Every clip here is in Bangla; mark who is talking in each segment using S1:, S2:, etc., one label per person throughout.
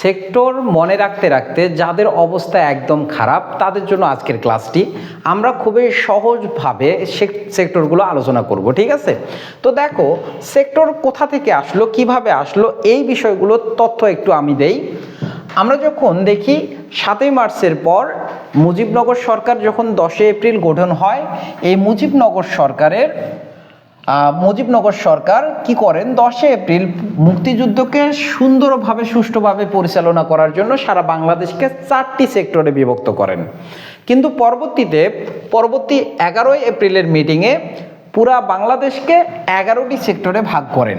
S1: সেক্টর মনে রাখতে রাখতে যাদের অবস্থা একদম খারাপ, তাদের জন্য আজকের ক্লাসটি আমরা খুবই সহজভাবে সেক্টরগুলো আলোচনা করব, ঠিক আছে? তো দেখো, সেক্টর কোথা থেকে আসলো, কীভাবে আসলো, এই বিষয়গুলোর তথ্য একটু আমি দেই। আমরা যখন দেখি, সাতই মার্চের পর মুজিবনগর সরকার যখন দশই এপ্রিল গঠন হয়, এই মুজিবনগর সরকারের মুজিবনগর সরকার কি করেন? দশই এপ্রিল মুক্তিযুদ্ধকে সুন্দরভাবে, সুষ্ঠুভাবে পরিচালনা করার জন্য সারা বাংলাদেশকে চারটি সেক্টরে বিভক্ত করেন। কিন্তু পরবর্তীতে, পরবর্তী এগারোই এপ্রিলের মিটিংয়ে পুরা বাংলাদেশকে এগারোটি সেক্টরে ভাগ করেন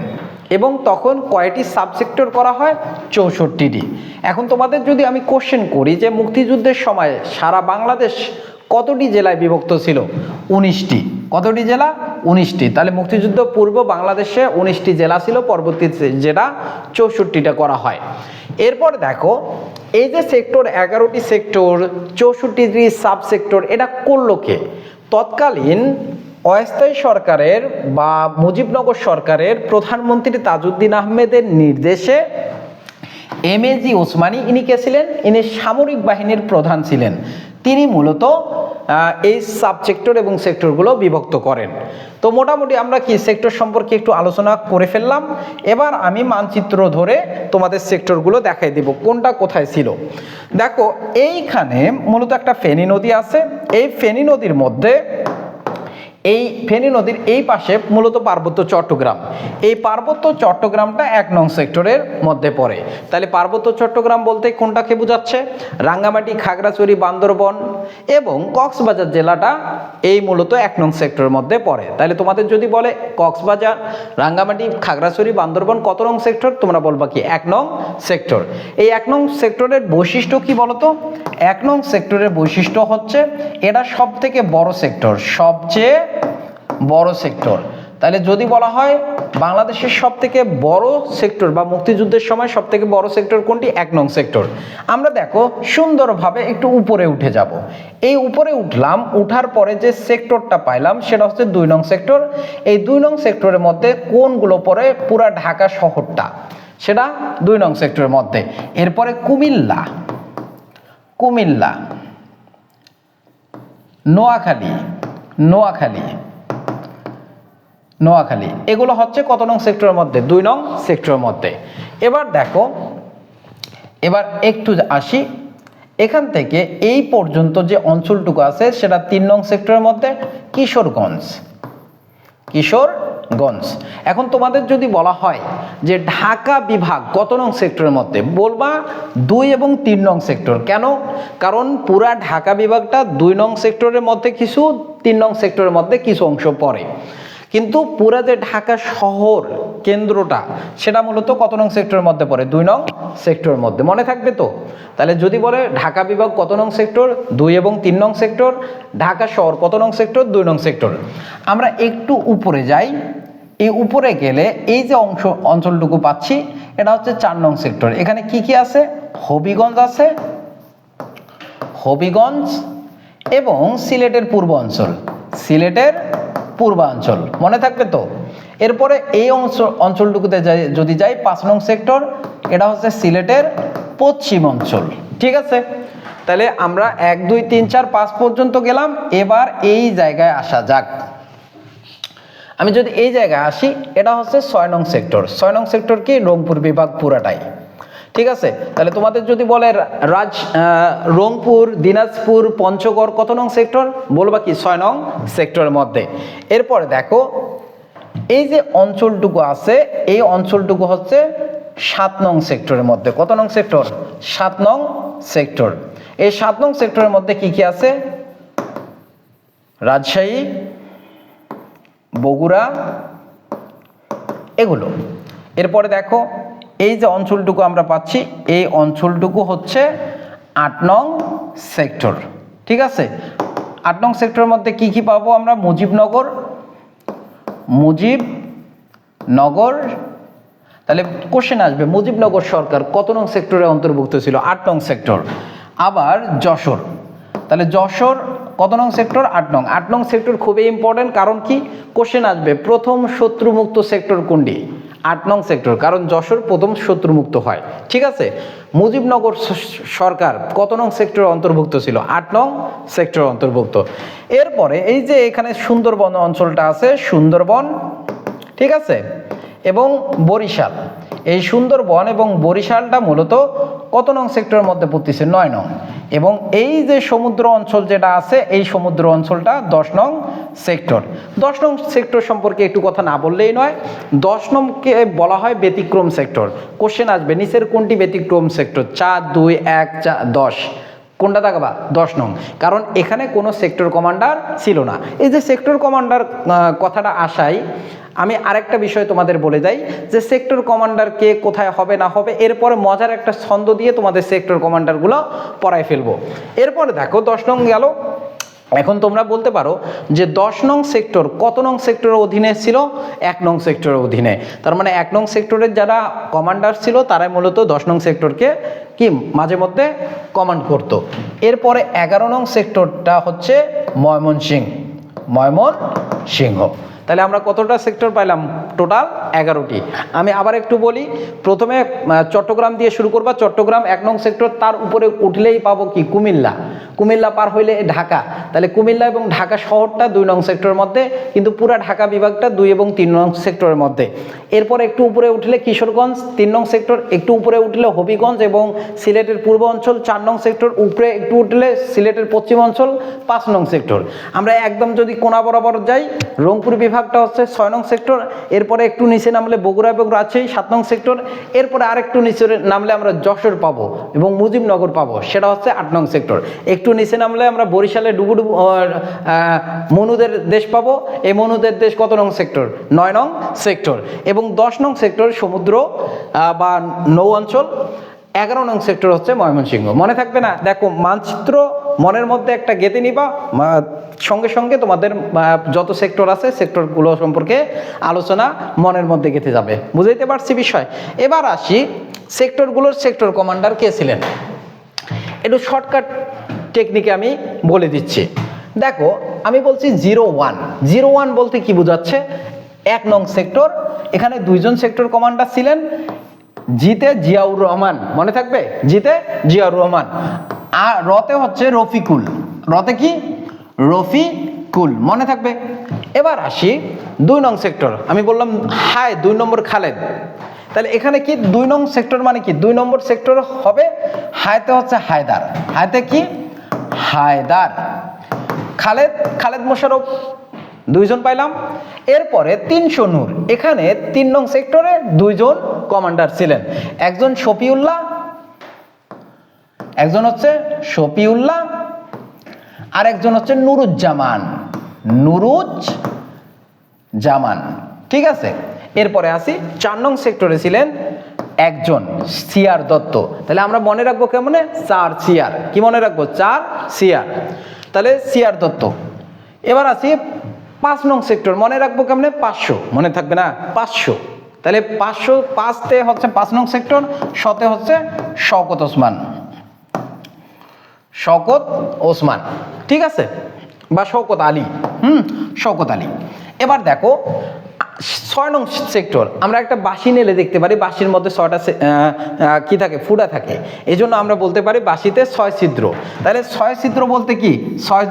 S1: এবং তখন কয়টি সাবসেক্টর করা হয়? চৌষট্টিটি। এখন তোমাদের যদি আমি কোশ্চেন করি যে মুক্তিযুদ্ধের সময় সারা বাংলাদেশ কতটি জেলায় বিভক্ত ছিল? উনিশটি। কতটি জেলা? উনিশটি। তাহলে মুক্তিযুদ্ধ পূর্ব বাংলাদেশে উনিশটি জেলা ছিল, পরবর্তী জেলা চৌষট্টিটা করা হয়। এরপর দেখো, এই যে সেক্টর এগারোটি সেক্টর, চৌষট্টিটি সাব সেক্টর এটা করল কে? তৎকালীন অস্থায়ী সরকারের বা মুজিবনগর সরকারের প্রধানমন্ত্রী তাজউদ্দিন আহমেদের নির্দেশে এম এ জি ওসমানী, ইনি কে ছিলেন? ইনি সামরিক বাহিনীর প্রধান ছিলেন। তিনি মূলত এই সাবসেক্টর এবং সেক্টরগুলো বিভক্ত করেন। তো মোটামুটি আমরা কি সেক্টর সম্পর্কে একটু আলোচনা করে ফেললাম। এবার আমি মানচিত্র ধরে তোমাদের সেক্টরগুলো দেখাই দেব, কোনটা কোথায় ছিল। দেখো, এইখানে মূলত একটা ফেনী নদী আছে। এই ফেনী নদীর মধ্যে এই ফেনী নদীর এই পাশে মূলত পার্বত্য চট্টগ্রাম। এই পার্বত্য চট্টগ্রামটা এক নং সেক্টরের মধ্যে পড়ে। তাহলে পার্বত্য চট্টগ্রাম বলতে কোনটাকে বোঝাচ্ছে? রাঙ্গামাটি, খাগড়াছড়ি, বান্দরবন এবং কক্সবাজার জেলাটা এই মূলত এক নং সেক্টরের মধ্যে পড়ে। তাহলে তোমাদের যদি বলে কক্সবাজার, রাঙ্গামাটি, খাগড়াছড়ি, বান্দরবন কত নং সেক্টর? তোমরা বলবা কি এক নং সেক্টর। এই এক নং সেক্টরের বৈশিষ্ট্য কি বলতো? এক নং সেক্টরের বৈশিষ্ট্য হচ্ছে, এটা সব থেকে বড় সেক্টর, সবচেয়ে বড় সেক্টর। তাহলে যদি বলা হয় বাংলাদেশের সব থেকে বড় সেক্টর বা মুক্তিযুদ্ধের সময় সব থেকে বড় সেক্টর কোনটি? এক নং সেক্টর। আমরা দেখো, সুন্দরভাবে একটু উপরে উঠে যাব। এই উপরে উঠলাম, উঠার পরে যে সেক্টরটা পাইলাম সেটা হচ্ছে দুই নং সেক্টর। এই দুই নং সেক্টরের মধ্যে কোনগুলো পড়ে পুরা ঢাকা শহরটা। সেটা দুই নং সেক্টরের মধ্যে। এরপরে কুমিল্লা। কুমিল্লা। নোয়াখালী। নোয়াখালী। নোয়াখালী। এগুলো হচ্ছে কত নং সেক্টরের মধ্যে? দুই নং সেক্টরের মধ্যে। এবার দেখো, এবার একটু আসি। এখান থেকে এই পর্যন্ত যে অঞ্চলটুকু আছে, সেটা তিন নং সেক্টরের মধ্যে, কিশোরগঞ্জ। কিশোরগঞ্জ। এখন তোমাদের যদি বলা হয় যে ঢাকা বিভাগ কত নং সেক্টরের মধ্যে, বলবা দুই এবং তিন নং সেক্টর। কেন? কারণ পুরা ঢাকা বিভাগটা দুই নং সেক্টরের মধ্যে কিছু, তিন নং সেক্টরের মধ্যে কিছু অংশ পড়ে। কিন্তু পুরা যে ঢাকা শহর কেন্দ্রটা, সেটা মূলত কত নং সেক্টরের মধ্যে পড়ে? দুই নং সেক্টরের মধ্যে। মনে থাকবে তো? তাহলে যদি বলে ঢাকা বিভাগ কত নং সেক্টর? দুই এবং তিন নং সেক্টর। ঢাকা শহর কত নং সেক্টর? দুই নং সেক্টর। আমরা একটু উপরে যাই। এই উপরে গেলে এই যে অংশ, অঞ্চলটুকু পাচ্ছি, এটা হচ্ছে চার নং সেক্টর। এখানে কি কি আছে? হবিগঞ্জ আছে, হবিগঞ্জ এবং সিলেটের পূর্ব অঞ্চল। সিলেটের পূর্বাঞ্চল, মনে থাকবে তো? এরপরে এই অঞ্চল অঞ্চলটুকুতে যদি যাই, পাঁচ নং সেক্টর, এটা হচ্ছে সিলেটের পশ্চিম অঞ্চল, ঠিক আছে? তাহলে আমরা এক, দুই, তিন, চার, পাঁচ পর্যন্ত গেলাম, এবার এই জায়গায় আসা যাক। আমি যদি এই জায়গায় আসি, এটা হচ্ছে ছয় নং সেক্টর, ছয় নং সেক্টর কি? রংপুর বিভাগ পুরাটাই। ঠিক আছে? তাহলে তোমাদের যদি বলে রাজ রংপুর, দিনাজপুর, পঞ্চগড়, কত নং সেক্টর? বলবা কি? ছয় নং সেক্টরের মধ্যে। এরপরে দেখো, এই যে অঞ্চলটুকু আছে, এই অঞ্চলটুকু হচ্ছে সাত নং সেক্টরের মধ্যে। কত নং সেক্টর? সাত নং সেক্টর। এই সাত নং সেক্টরের মধ্যে কি কি আছে? রাজশাহী, বগুড়া, এগুলো। এরপরে দেখো এই যে অঞ্চলটুকু আমরা পাচ্ছি, এই অঞ্চলটুকু হচ্ছে আট নং সেক্টর। ঠিক আছে? আট নং সেক্টরের মধ্যে কি কি পাবো আমরা? মুজিবনগর মুজিবনগর, তাহলে কোশ্চেন আসবে, মুজিবনগর সরকার কত নং সেক্টরে অন্তর্ভুক্ত ছিল? আট নং সেক্টর। আবার যশোর, তাহলে যশোর কত নং সেক্টর? আট নং। আট নং সেক্টর খুবই ইম্পর্টেন্ট কারণ কি? কোশ্চেন আসবে, প্রথম শত্রুমুক্ত সেক্টর কোনটি? আট নং সেক্টর, কারণ যশোর প্রথম শত্রুমুক্ত হয়। ঠিক আছে? মুজিবনগর সরকার কত নং সেক্টর অন্তর্ভুক্ত ছিল? আট নং সেক্টর অন্তর্ভুক্ত। এরপরে এই যে এখানে সুন্দরবন অঞ্চলটা আছে, সুন্দরবন, ঠিক আছে? এবং বরিশাল। এই সুন্দরবন এবং বরিশালটা মূলত কত নং সেক্টরের মধ্যে পড়তেছে? নয় নং। এবং এই যে সমুদ্র অঞ্চল যেটা আছে, এই সমুদ্র অঞ্চলটা দশ নং সেক্টর। দশ নং সেক্টর সম্পর্কে একটু কথা না বললেই নয়, দশ নম্বরকে বলা হয় ব্যতিক্রম সেক্টর। কোশ্চেন আসবে, নিচের কোনটি ব্যতিক্রম সেক্টর? চার, দুই, এক, চা, দশ। কোনটা দেখাবা? দশ নং। কারণ এখানে কোনো সেক্টর কমান্ডার ছিল না। এই যে সেক্টর কমান্ডার কথাটা আসাই আমি আরেকটা বিষয় তোমাদের বলে যাই যে সেক্টর কমান্ডার কে কোথায় হবে না হবে, এরপরে মজার একটা ছন্দ দিয়ে তোমাদের সেক্টর কমান্ডারগুলো পড়ায় ফেলব। এরপরে দেখো, দশ নং গেল। এখন তোমরা বলতে পারো যে দশ নং সেক্টর কত নং সেক্টরের অধীনে ছিল? এক নং সেক্টরের অধীনে। তার মানে এক নং সেক্টরের যারা কমান্ডার ছিল, তারাই মূলত দশ নং সেক্টরকে কি মাঝে মধ্যে কমান্ড করতো। এরপরে এগারো নং সেক্টরটা হচ্ছে ময়মন সিং ময়মন সিংহ তাহলে আমরা কতটা সেক্টর পাইলাম? টোটাল এগারোটি। আমি আবার একটু বলি, প্রথমে চট্টগ্রাম দিয়ে শুরু করবা। চট্টগ্রাম এক নং সেক্টর তার উপরে উঠলেই পাবো কি? কুমিল্লা। কুমিল্লা পার হইলে ঢাকা। তাহলে কুমিল্লা এবং ঢাকা শহরটা দুই নং সেক্টরের মধ্যে, কিন্তু পুরা ঢাকা বিভাগটা দুই এবং তিন নং সেক্টরের মধ্যে। এরপর একটু উপরে উঠলে কিশোরগঞ্জ, তিন নং সেক্টর একটু উপরে উঠলে হবিগঞ্জ এবং সিলেটের পূর্ব অঞ্চল, চার নং সেক্টর উপরে একটু উঠলে সিলেটের পশ্চিম অঞ্চল, পাঁচ নং সেক্টর। আমরা একদম যদি কোনা বরাবর যাই, রংপুর বিভাগটা হচ্ছে ছয় নং সেক্টর, এরপরে একটু নিচে নামলে বগুড়া এবং রাজশাহী, সাত নং সেক্টর, এরপরে আরেকটু নিচে নামলে আমরা যশোর পাবো এবং মুজিবনগর পাবো, সেটা হচ্ছে আট নং সেক্টর। একটু নিচে নামলে আমরা বরিশালে ডুবুডুবু মনুদের দেশ পাবো। এই মনুদের দেশ কত নং সেক্টর? নয় নং সেক্টর। এবং দশ নং সেক্টর সমুদ্র বা নৌ অঞ্চল। এগারো নং সেক্টর হচ্ছে ময়মনসিংহ। মনে থাকবে না? দেখো, মানচিত্র মনের মধ্যে একটা গেঁথে নিবা। সঙ্গে সঙ্গে তোমাদের যত সেক্টর আছে, সেক্টরগুলো সম্পর্কে আলোচনা মনের মধ্যে গেঁথে যাবে। বুঝাইতে পারছি বিষয়? এবার আসি সেক্টরগুলোর সেক্টর কমান্ডার কে ছিলেন? একটু শর্টকাট টেকনিকে আমি বলে দিচ্ছি। দেখো, আমি বলছি জিরো ওয়ান জিরো ওয়ান বলতে কি বোঝাচ্ছে? এক নং সেক্টর, এখানে দুইজন সেক্টর কমান্ডার ছিলেন। জিতে জিয়াউর রহমান। মনে থাকবে? জিতে জিয়াউর রহমান। আর রতে হচ্ছে রফিকুল। রতে কি? রফিকুল। মনে থাকবে? এবার আসি দুই নং সেক্টর। আমি বললাম, হায়, দুই নম্বর খালেদ। তাহলে এখানে কি? দুই নং সেক্টর মানে কি? দুই নম্বর সেক্টর হবে হায়তে হচ্ছে হায়দার। হায়তে কি? হায়দার। খালেদ খালেদ মোশারফ দুইজন পাইলাম। এরপরে তিনশো নূর। এখানে তিন নং সেক্টরে দুইজন কমান্ডার ছিলেন। একজন শফিউল্লাহ, একজন হচ্ছে শফিউল্লাহ আর একজন হচ্ছে নুরুজ্জামান। নুরুজ জামান ঠিক আছে? এরপরে আসি, চার নং সেক্টরে ছিলেন একজন সিয়ার দত্ত। তাহলে আমরা মনে রাখব কেমনে? চার সিয়ার। কি মনে রাখব? চার সিয়ার। তাহলে সিয়ার দত্ত এবার আসি পাঁচ নং সেক্টর। মনে রাখব কেমনে? পাঁচশো। মনে থাকবে না? পাঁচশো। তাহলে পাঁচশো পাঁচতে হচ্ছে পাঁচ নং সেক্টর, শতে হচ্ছে শওকত ওসমান। শওকত ওসমান। ঠিক আছে? বা শওকত আলী। হুম? শওকত আলী। এবার দেখো ছয় নং সেক্টর। আমরা একটা বাঁশি নেলে দেখতে পারি, বাঁশির মধ্যে ছয়টা কি থাকে? ফুটা থাকে। এই জন্য আমরা বলতে পারি বাঁশিতে ছয় ছিদ্র। তাহলে ছয় ছিদ্র বলতে কি? ছয়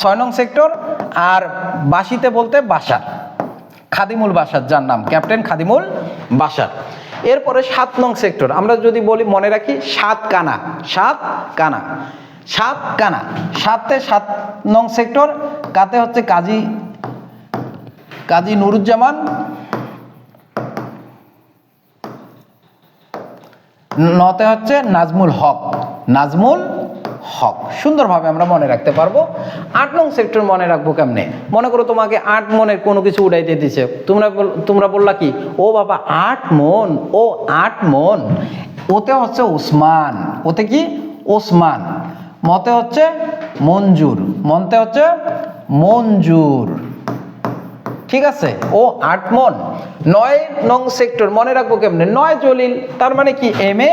S1: ছয় নং সেক্টর আর বাঁশিতে বলতে বাসা খাদিমুল বাসার, যার নাম। ক্যাপ্টেন খাদিমুল বাসার। এরপরে সাত নং সেক্টর। আমরা যদি বলি, মনে রাখি, সাত কানা। সাত কানা। সাত কানা। সাতে সাত নং সেক্টর। কাতে হচ্ছে কাজী কাজী নুরুজ্জামান নতে হচ্ছে নাজমুল হক। নাজমুল হক। সুন্দরভাবে আমরা মনে রাখতে পারব। আট নং সেক্টর মনে রাখব কেমনে? মনে করো তোমাকে আট মনের কোনো কিছু উড়াইতে দিছে। তোমরা তোমরা বললা কি? ও বাবা, আট মন, ও আট মন। ওতে হচ্ছে ওসমান। ওতে কি? ওসমান। মতে হচ্ছে মঞ্জুর। মনতে হচ্ছে মঞ্জুর। ঠিক আছে? ও আট মন। নয় নং সেক্টর, মনে রাখব কেমনে? নয় জলিল, তার মানে কি? এম এ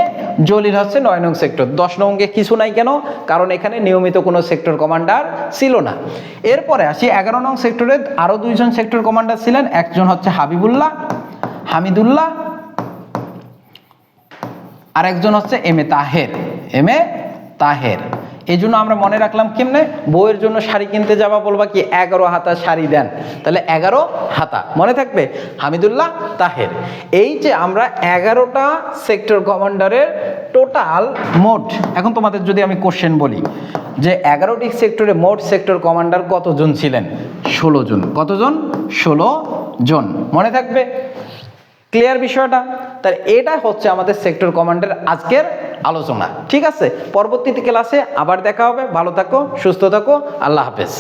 S1: জলিল হচ্ছে নয় নং সেক্টর। দশ নঙ্গে কিছু নাই কেন? কারণ এখানে নিয়মিত কোনো সেক্টর কমান্ডার ছিল না। এরপরে আসি এগারো নং সেক্টরে আরও দুইজন সেক্টর কমান্ডার ছিলেন। একজন হচ্ছে হাবিবুল্লাহ, হামিদুল্লাহ আর একজন হচ্ছে M A Taher. M A Taher. এই জন্য আমরা মনে রাখলাম কেমনে? বইয়ের জন্য শাড়ি কিনতে যাবা বলবা কি, এগারো হাতা শাড়ি দেন। তাহলে এগারো হাতা। মনে থাকবে? হামিদুল্লাহ তাহের। এই যে আমরা এগারোটা সেক্টর কমান্ডারের টোটাল মোট, এখন তোমাদের যদি আমি কোশ্চেন বলি, যে এগারোটি সেক্টরে মোট সেক্টর কমান্ডার কতজন ছিলেন? ষোলো জন। কতজন? ষোলো জন। মনে থাকবে? ক্লিয়ার বিষয়টা? তাহলে এটা হচ্ছে আমাদের সেক্টর কমান্ডের আজকের আলোচনা। ঠিক আছে? পরবর্তীতে ক্লাসে আবার দেখা হবে। ভালো থাকো সুস্থ থাকো। আল্লাহ হাফেজ।